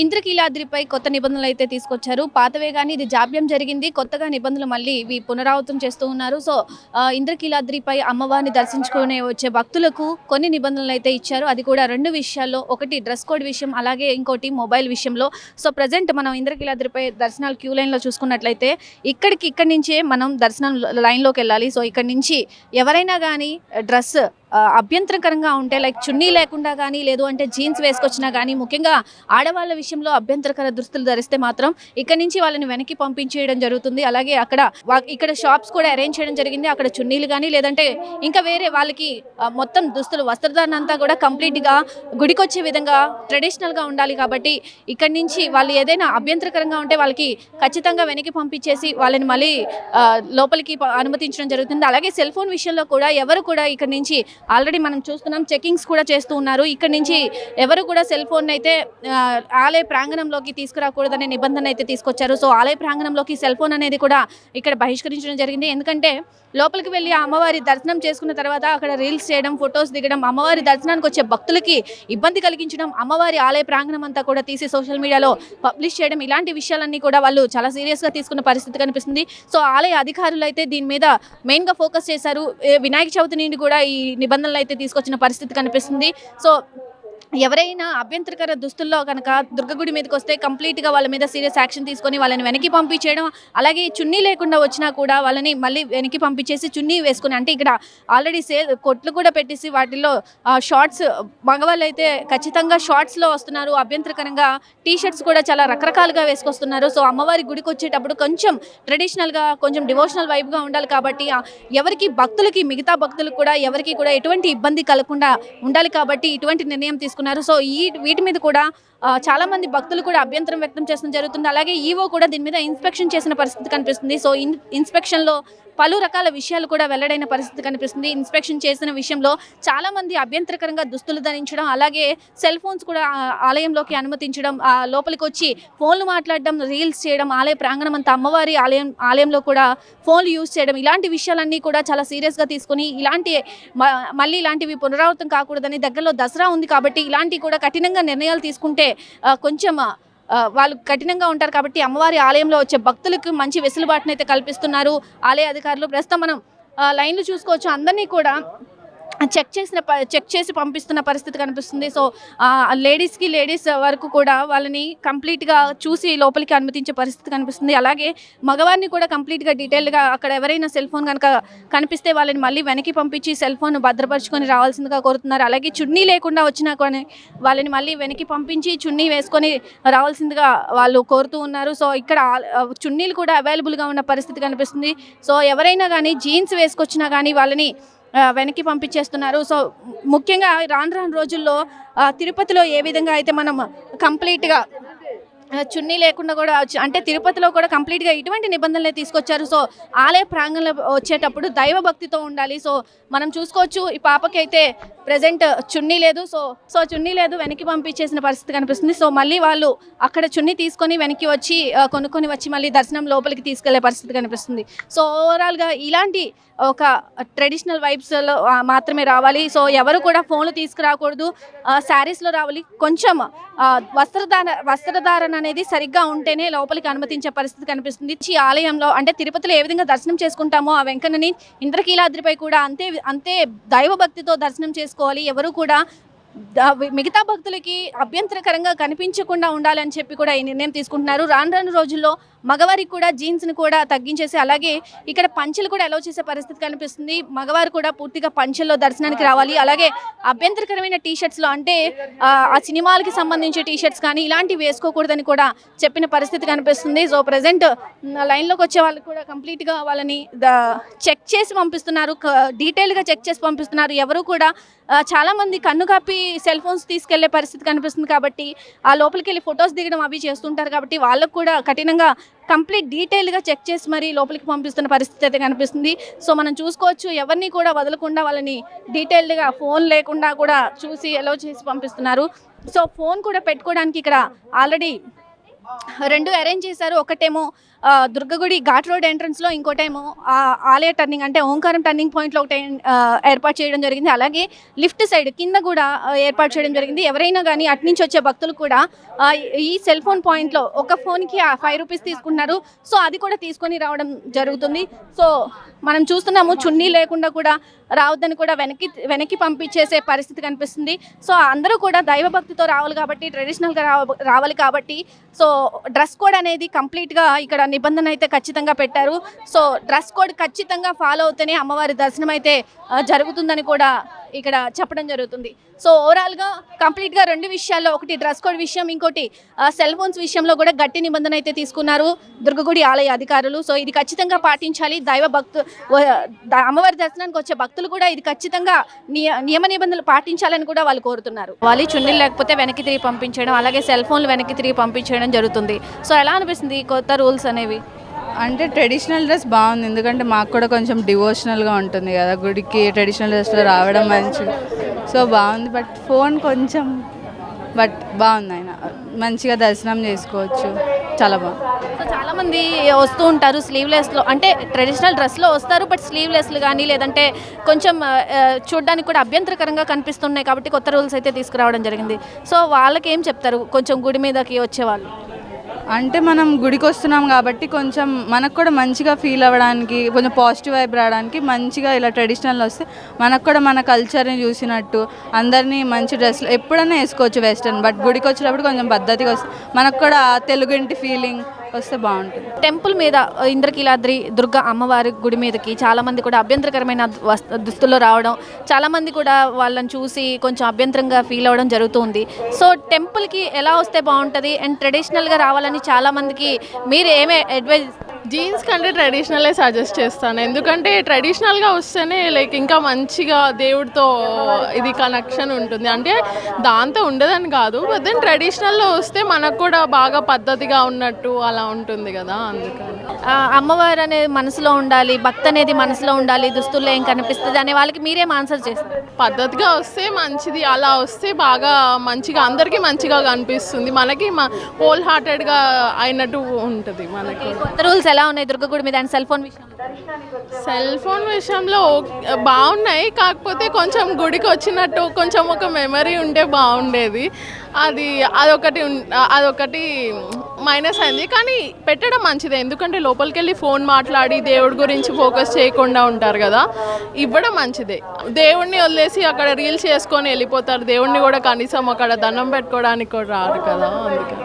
ఇంద్రకీలాద్రిపై కొత్త నిబంధనలు అయితే తీసుకొచ్చారు. పాతవే కానీ ఇది జాప్యం జరిగింది. కొత్తగా నిబంధనలు మళ్ళీ ఇవి పునరావృతం చేస్తూ ఉన్నారు. సో ఇంద్రకీలాద్రిపై అమ్మవారిని దర్శించుకునే వచ్చే భక్తులకు కొన్ని నిబంధనలు అయితే ఇచ్చారు. అది కూడా రెండు విషయాల్లో. ఒకటి డ్రెస్ కోడ్ విషయం అలాగే ఇంకోటి మొబైల్ విషయంలో. సో ప్రజెంట్ మనం ఇంద్రకీలాద్రిపై దర్శనాలు క్యూ లైన్లో చూసుకున్నట్లయితే ఇక్కడికి ఇక్కడి నుంచే మనం దర్శనం లైన్లోకి వెళ్ళాలి. సో ఇక్కడి నుంచి ఎవరైనా కానీ డ్రెస్ అభ్యంతరకరంగా ఉంటే లైక్ చున్నీ లేకుండా కానీ లేదు అంటే జీన్స్ వేసుకొచ్చినా కానీ ముఖ్యంగా ఆడవాళ్ళ విషయంలో అభ్యంతరకర దుస్తులు ధరిస్తే మాత్రం ఇక్కడ నుంచి వాళ్ళని వెనక్కి పంపించేయడం జరుగుతుంది. అలాగే అక్కడ వా- ఇక్కడ షాప్స్ కూడా అరేంజ్ చేయడం జరిగింది. అక్కడ చున్నీలు కానీ లేదంటే ఇంకా వేరే వాళ్ళకి మొత్తం దుస్తులు వస్త్రధారణ అంతా కూడా కంప్లీట్గా గుడికొచ్చే విధంగా ట్రెడిషనల్గా ఉండాలి కాబట్టి ఇక్కడ నుంచి వాళ్ళు ఏదైనా అభ్యంతరకరంగా ఉంటే వాళ్ళకి ఖచ్చితంగా వెనక్కి పంపించేసి వాళ్ళని మళ్ళీ లోపలికి అనుమతించడం జరుగుతుంది. అలాగే సెల్ ఫోన్ విషయంలో కూడా ఎవరు కూడా ఇక్కడ నుంచి ఆల్రెడీ మనం చూస్తున్నాం చెకింగ్స్ కూడా చేస్తూ ఉన్నారు. ఇక్కడ నుంచి ఎవరు కూడా సెల్ ఫోన్ అయితే ఆలయ ప్రాంగణంలోకి తీసుకురాకూడదనే నిబంధన అయితే తీసుకొచ్చారు. సో ఆలయ ప్రాంగణంలోకి సెల్ ఫోన్ అనేది కూడా ఇక్కడ బహిష్కరించడం జరిగింది. ఎందుకంటే లోపలికి వెళ్ళి ఆ అమ్మవారి దర్శనం చేసుకున్న తర్వాత అక్కడ రీల్స్ చేయడం ఫొటోస్ దిగడం అమ్మవారి దర్శనానికి వచ్చే భక్తులకి ఇబ్బంది కలిగించడం అమ్మవారి ఆలయ ప్రాంగణం అంతా కూడా తీసి సోషల్ మీడియాలో పబ్లిష్ చేయడం ఇలాంటి విషయాలన్నీ కూడా వాళ్ళు చాలా సీరియస్గా తీసుకున్న పరిస్థితి కనిపిస్తుంది. సో ఆలయ అధికారులు అయితే దీని మీద మెయిన్గా ఫోకస్ చేశారు. వినాయక చవితి నుండి కూడా ఈ నిబంధనలు అయితే తీసుకొచ్చిన పరిస్థితి కనిపిస్తుంది. సో ఎవరైనా అభ్యంతరకర దుస్తుల్లో కనుక దుర్గగుడి మీదకి వస్తే కంప్లీట్గా వాళ్ళ మీద సీరియస్ యాక్షన్ తీసుకొని వాళ్ళని వెనక్కి పంపించేయడం అలాగే చున్నీ లేకుండా వచ్చినా కూడా వాళ్ళని మళ్ళీ వెనక్కి పంపించేసి చున్నీ వేసుకుని అంటే ఇక్కడ ఆల్రెడీ సేల్ కొట్లు కూడా పెట్టేసి వాటిల్లో షార్ట్స్ మగవాళ్ళు అయితే ఖచ్చితంగా షార్ట్స్లో వస్తున్నారు. అభ్యంతరకరంగా టీ షర్ట్స్ కూడా చాలా రకరకాలుగా వేసుకొస్తున్నారు. సో అమ్మవారి గుడికి వచ్చేటప్పుడు కొంచెం ట్రెడిషనల్గా కొంచెం డివోషనల్ వైబ్గా ఉండాలి కాబట్టి ఎవరికి భక్తులకి మిగతా భక్తులకు కూడా ఎవరికి కూడా ఎటువంటి ఇబ్బంది కలగకుండా ఉండాలి కాబట్టి ఇటువంటి నిర్ణయం తీసుకున్నారు సో ఈ వీటి మీద కూడా చాలామంది చాలా మంది భక్తులు కూడా అభ్యంతరం వ్యక్తం చేసిన జరుగుతుంది. అలాగే ఈవో కూడా దీని మీద ఇన్స్పెక్షన్ చేసిన పరిస్థితి కనిపిస్తుంది. సో ఇన్ ఇన్స్పెక్షన్లో పలు రకాల విషయాలు కూడా వెల్లడైన పరిస్థితి కనిపిస్తుంది. ఇన్స్పెక్షన్ చేసిన విషయంలో చాలా మంది అభ్యంతరకరంగా దుస్తులు ధరించడం అలాగే సెల్ ఫోన్స్ కూడా ఆలయంలోకి అనుమతించడం ఆ, లోపలికి వచ్చి ఫోన్లు మాట్లాడడం రీల్స్ చేయడం ఆలయ ప్రాంగణం అంతా అమ్మవారి ఆలయం ఆలయంలో కూడా ఫోన్లు యూజ్ చేయడం ఇలాంటి విషయాలన్నీ కూడా చాలా సీరియస్గా తీసుకొని ఇలాంటి మ- మళ్ళీ ఇలాంటివి పునరావృతం కాకూడదని దగ్గరలో దసరా ఉంది కాబట్టి ఇలాంటి కూడా కఠినంగా నిర్ణయాలు తీసుకుంటే కొంచెం వాళ్ళు కఠినంగా ఉంటారు కాబట్టి అమ్మవారి ఆలయంలో వచ్చే భక్తులకు మంచి వెసులుబాటునైతే కల్పిస్తున్నారు. ఆలయ అధికారులు ప్రస్తుతం మనం లైన్లు చూసుకోవచ్చు. అందరినీ కూడా చెక్ చేసిన ప- చెక్ చేసి పంపిస్తున్న పరిస్థితి కనిపిస్తుంది. సో లేడీస్కి లేడీస్ వరకు కూడా వాళ్ళని కంప్లీట్గా చూసి లోపలికి అనుమతించే పరిస్థితి కనిపిస్తుంది. అలాగే మగవారిని కూడా కంప్లీట్గా డీటెయిల్గా అక్కడ ఎవరైనా సెల్ ఫోన్ కనుక కనిపిస్తే వాళ్ళని మళ్ళీ వెనక్కి పంపించి సెల్ ఫోన్ భద్రపరుచుకొని రావాల్సిందిగా కోరుతున్నారు. అలాగే చున్నీ లేకుండా వచ్చినా కానీ వాళ్ళని మళ్ళీ వెనక్కి పంపించి చున్నీ వేసుకొని రావాల్సిందిగా వాళ్ళు కోరుతూ ఉన్నారు. సో ఇక్కడ చున్నీలు కూడా అవైలబుల్గా ఉన్న పరిస్థితి కనిపిస్తుంది. సో ఎవరైనా కానీ జీన్స్ వేసుకొచ్చినా కానీ వాళ్ళని వెనక్కి పంపించేస్తున్నారు. సో ముఖ్యంగా రాను రాను రోజుల్లో తిరుపతిలో ఏ విధంగా అయితే మనం కంప్లీట్గా చున్నీ లేకుండా కూడా అంటే తిరుపతిలో కూడా కంప్లీట్గా ఇటువంటి నిబంధనలే తీసుకొచ్చారు. సో ఆలయ ప్రాంగణంలో వచ్చేటప్పుడు దైవ భక్తితో ఉండాలి. సో మనం చూసుకోవచ్చు ఈ పాపకైతే ప్రజెంట్ చున్నీ లేదు. సో సో చున్నీ లేదు వెనక్కి పంపించేసిన పరిస్థితి కనిపిస్తుంది. సో మళ్ళీ వాళ్ళు అక్కడ చున్నీ తీసుకొని వెనక్కి వచ్చి కొనుక్కొని వచ్చి మళ్ళీ దర్శనం లోపలికి తీసుకెళ్ళే పరిస్థితి కనిపిస్తుంది. సో ఓవరాల్గా ఇలాంటి ఒక ట్రెడిషనల్ వైబ్స్లో మాత్రమే రావాలి. సో ఎవరు కూడా ఫోన్లు తీసుకురాకూడదు. శారీస్లో రావాలి. కొంచెం వస్త్రధారణ వస్త్రధార వస్త్రధారణ అనేది సరిగ్గా ఉంటేనే లోపలికి అనుమతించే పరిస్థితి కనిపిస్తుంది. ఈ ఆలయంలో అంటే తిరుపతిలో ఏ విధంగా దర్శనం చేసుకుంటామో ఆ వెంకన్నని ఇంద్రకీలాద్రిపై కూడా అంతే అంతే దైవ భక్తితో దర్శనం చేసుకోవాలి. ఎవరు కూడా మిగతా భక్తులకి అభ్యంతరకరంగా కనిపించకుండా ఉండాలని చెప్పి కూడా ఈ నిర్ణయం తీసుకుంటున్నారు. రాను రాను రోజుల్లో మగవారికి కూడా జీన్స్ని కూడా తగ్గించేసి అలాగే ఇక్కడ పంచెలు కూడా అలౌ చేసే పరిస్థితి కనిపిస్తుంది. మగవారు కూడా పూర్తిగా పంచెల్లో దర్శనానికి రావాలి. అలాగే అభ్యంతరకరమైన టీ షర్ట్స్లో అంటే ఆ, సినిమాలకి సంబంధించి టీషర్ట్స్ కానీ ఇలాంటివి వేసుకోకూడదని కూడా చెప్పిన పరిస్థితి కనిపిస్తుంది. సో ప్రజెంట్ లైన్లోకి వచ్చే వాళ్ళకి కూడా కంప్లీట్గా వాళ్ళని చెక్ చేసి పంపిస్తున్నారు. డీటెయిల్గా చెక్ చేసి పంపిస్తున్నారు. ఎవరు కూడా చాలామంది కన్ను కాపి సెల్ ఫోన్స్ తీసుకెళ్ళే పరిస్థితి కనిపిస్తుంది కాబట్టి ఆ లోపలికి వెళ్ళి ఫొటోస్ దిగడం అవి చేస్తుంటారు కాబట్టి వాళ్ళకు కూడా కఠినంగా కంప్లీట్ డీటెయిల్గా చెక్ చేసి మరి లోపలికి పంపిస్తున్న పరిస్థితి అయితే కనిపిస్తుంది. సో మనం చూసుకోవచ్చు ఎవరిని కూడా వదలకుండా వాళ్ళని డీటెయిల్డ్గా ఫోన్ లేకుండా కూడా చూసి ఎలో చేసి పంపిస్తున్నారు. సో ఫోన్ కూడా పెట్టుకోవడానికి ఇక్కడ ఆల్రెడీ రెండు అరేంజ్ చేశారు. ఒకటేమో దుర్గగుడి ఘాట్ రోడ్ ఎంట్రన్స్లో ఇంకోటేమో ఆలయ టర్నింగ్ అంటే ఓంకారం టర్నింగ్ పాయింట్లో ఒకటి ఏర్పాటు చేయడం జరిగింది. అలాగే లిఫ్ట్ సైడ్ కింద కూడా ఏర్పాటు చేయడం జరిగింది. ఎవరైనా కానీ అటు నుంచి వచ్చే భక్తులు కూడా ఈ సెల్ ఫోన్ పాయింట్లో ఒక ఫోన్కి ఫైవ్ రూపీస్ తీసుకున్నారు. సో అది కూడా తీసుకొని రావడం జరుగుతుంది. సో మనం చూస్తున్నాము చున్నీ లేకుండా కూడా రావద్దని కూడా వెనక్కి వెనక్కి పంపించేసే పరిస్థితి కనిపిస్తుంది. సో అందరూ కూడా దైవభక్తితో రావాలి కాబట్టి ట్రెడిషనల్గా రావ రావాలి కాబట్టి సో డ్రెస్ కోడ్ అనేది కంప్లీట్గా ఇక్కడ నిబంధన అయితే ఖచ్చితంగా పెట్టారు. సో డ్రెస్ కోడ్ ఖచ్చితంగా ఫాలో అవుతేనే అమ్మవారి దర్శనం అయితే జరుగుతుందని కూడా ఇక్కడ చెప్పడం జరుగుతుంది. సో ఓవరాల్గా కంప్లీట్గా రెండు విషయాల్లో ఒకటి డ్రెస్ కోడ్ విషయం ఇంకోటి సెల్ ఫోన్స్ విషయంలో కూడా గట్టి నిబంధన అయితే తీసుకున్నారు దుర్గగుడి ఆలయ అధికారులు. సో ఇది ఖచ్చితంగా పాటించాలి. దైవ భక్తు అమ్మవారి దర్శనానికి వచ్చే భక్తులు కూడా ఇది ఖచ్చితంగా నియ నియమ నిబంధనలు పాటించాలని కూడా వాళ్ళు కోరుతున్నారు. వాళ్ళు చున్నీ లేకపోతే వెనక్కి తిరిగి పంపించడం అలాగే సెల్ ఫోన్లు వెనక్కి తిరిగి పంపించడం జరుగుతుంది. జరుగుతుంది. సో ఎలా అనిపిస్తుంది ఈ కొత్త రూల్స్ అనేవి? అంటే ట్రెడిషనల్ డ్రెస్ బాగుంది. ఎందుకంటే మాకు కూడా కొంచెం డివోషనల్గా ఉంటుంది కదా. గుడికి ట్రెడిషనల్ డ్రెస్లో రావడం మంచి సో బాగుంది. బట్ ఫోన్ కొంచెం బట్ బాగుంది ఆయన. మంచిగా దర్శనం చేసుకోవచ్చు. చాలా బాగుంది. సో చాలామంది వస్తూ ఉంటారు స్లీవ్లెస్లో అంటే ట్రెడిషనల్ డ్రెస్లో వస్తారు బట్ స్లీవ్లెస్లు కానీ లేదంటే కొంచెం చూడడానికి కూడా అభ్యంతరకరంగా కనిపిస్తున్నాయి కాబట్టి కొత్త రూల్స్ అయితే తీసుకురావడం జరిగింది. సో వాళ్ళకి ఏం చెప్తారు? కొంచెం గుడి మీదకి వచ్చేవాళ్ళు. అంటే మనం గుడికి వస్తున్నాం కాబట్టి కొంచెం మనకు కూడా మంచిగా ఫీల్ అవ్వడానికి కొంచెం పాజిటివ్ వైబ్ రావడానికి మంచిగా ఇలా ట్రెడిషనల్ వస్తే మనకు కూడా మన కల్చర్ని చూసినట్టు అందరినీ మంచి డ్రెస్లు ఎప్పుడైనా వేసుకోవచ్చు వెస్టర్న్ బట్ గుడికి వచ్చినప్పుడు కొంచెం పద్ధతిగా వస్తుంది మనకు కూడా ఆ తెలుగింటి ఫీలింగ్ వస్తే బాగుంటుంది. టెంపుల్ మీద ఇంద్రకీలాద్రి దుర్గా అమ్మవారి గుడి మీదకి చాలా మంది కూడా అభ్యంతరకరమైన వస్త దుస్తుల్లో రావడం చాలా మంది కూడా వాళ్ళని చూసి కొంచెం అభ్యంతరంగా ఫీల్ అవ్వడం జరుగుతుంది. సో టెంపుల్కి ఎలా వస్తే బాగుంటుంది? అండ్ ట్రెడిషనల్గా రావాలని చాలా మందికి మీరు ఏమే అడ్వైజ్ జీన్స్ కంటే ట్రెడిషనలే సజెస్ట్ చేస్తాను. ఎందుకంటే ట్రెడిషనల్గా వస్తేనే లైక్ ఇంకా మంచిగా దేవుడితో ఇది కనెక్షన్ ఉంటుంది. అంటే దాంతో ఉండదని కాదు బట్ దెన్ ట్రెడిషనల్లో వస్తే మనకు కూడా బాగా పద్ధతిగా ఉన్నట్టు అలా ఉంటుంది కదా అందుకని. అమ్మవారు అనేది మనసులో ఉండాలి భక్తి అనేది మనసులో ఉండాలి దుస్తుల్లో ఏం కనిపిస్తుంది అనే వాళ్ళకి మీరేం ఆన్సర్ చేస్తారు. పద్ధతిగా వస్తే మంచిది అలా వస్తే బాగా మంచిగా అందరికీ మంచిగా కనిపిస్తుంది. మనకి హోల్ హార్టెడ్గా అయినట్టు ఉంటుంది మనకి. కొత్త రూల్స్ ఎలా ఉన్నాయి దుర్గగుడి మీద? అండ్ సెల్ ఫోన్ విషయంలో? సెల్ ఫోన్ విషయంలో బాగున్నాయి. కాకపోతే కొంచెం గుడికి వచ్చినట్టు కొంచెం ఒక మెమరీ ఉంటే బాగుండేది. అది అదొకటి ఉన్- అదొకటి మైనస్ అయింది. కానీ పెట్టడం మంచిదే. ఎందుకంటే లోపలికి వెళ్ళి ఫోన్ మాట్లాడి దేవుడి గురించి ఫోకస్ చేయకుండా ఉంటారు కదా. ఇవ్వడం మంచిదే. దేవుడిని వదిలేసి అక్కడ రీల్స్ చేసుకొని వెళ్ళిపోతారు. దేవుడిని కూడా కనీసం అక్కడ దండం పెట్టుకోవడానికి కూడా రారు కదా అందుకని